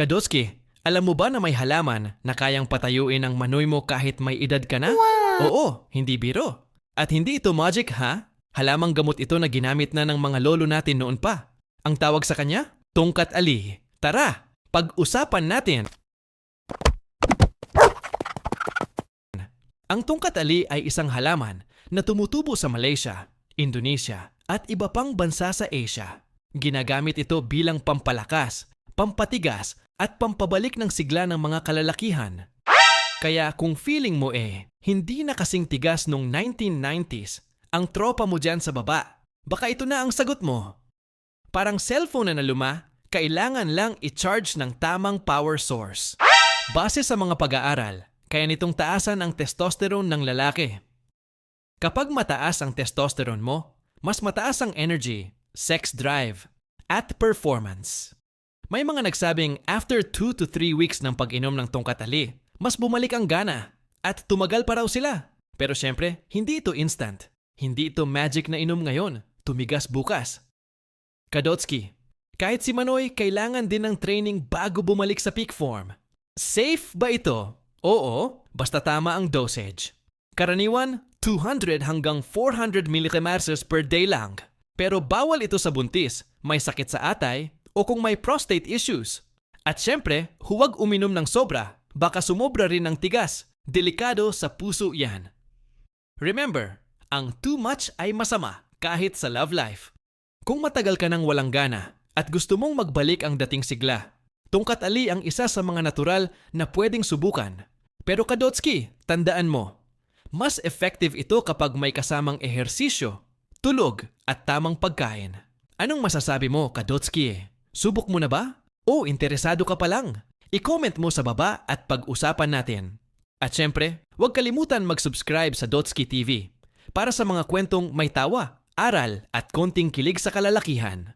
Kadoski, alam mo ba na may halaman na kayang patayuin ang manoy mo kahit may edad ka na? Oo, hindi biro. At hindi ito magic ha? Halamang gamot ito na ginamit na ng mga lolo natin noon pa. Ang tawag sa kanya? Tungkat Ali. Tara, pag-usapan natin. Ang tungkat ali ay isang halaman na tumutubo sa Malaysia, Indonesia at iba pang bansa sa Asia. Ginagamit ito bilang pampalakas, pampatigas at pampabalik ng sigla ng mga kalalakihan. Kaya kung feeling mo eh, hindi na kasing tigas nung 1990s, ang tropa mo dyan sa baba, baka ito na ang sagot mo. Parang cellphone na naluma, kailangan lang i-charge ng tamang power source. Base sa mga pag-aaral, kaya nitong taasan ang testosterone ng lalaki. Kapag mataas ang testosterone mo, mas mataas ang energy, sex drive, at performance. May mga nagsabing after 2 to 3 weeks ng pag-inom ng tongkatali, mas bumalik ang gana at tumagal pa raw sila. Pero syempre, hindi ito instant. Hindi ito magic na inom ngayon, tumigas bukas. Kadotski, kahit si Manoy, kailangan din ng training bago bumalik sa peak form. Safe ba ito? Oo, basta tama ang dosage. Karaniwan, 200 hanggang 400 mg per day lang. Pero bawal ito sa buntis, may sakit sa atay, o kung may prostate issues. At syempre, huwag uminom ng sobra, baka sumobra rin ng tigas. Delikado sa puso yan. Remember, ang too much ay masama kahit sa love life. Kung matagal ka nang walang gana at gusto mong magbalik ang dating sigla, tungkat ali ang isa sa mga natural na pwedeng subukan. Pero Kadotski, tandaan mo, mas effective ito kapag may kasamang ehersisyo, tulog at tamang pagkain. Anong masasabi mo, Kadotski? Subok mo na ba? O interesado ka pa lang? I-comment mo sa baba at pag-usapan natin. At syempre, huwag kalimutan mag-subscribe sa Dotski TV para sa mga kwentong may tawa, aral at konting kilig sa kalalakihan.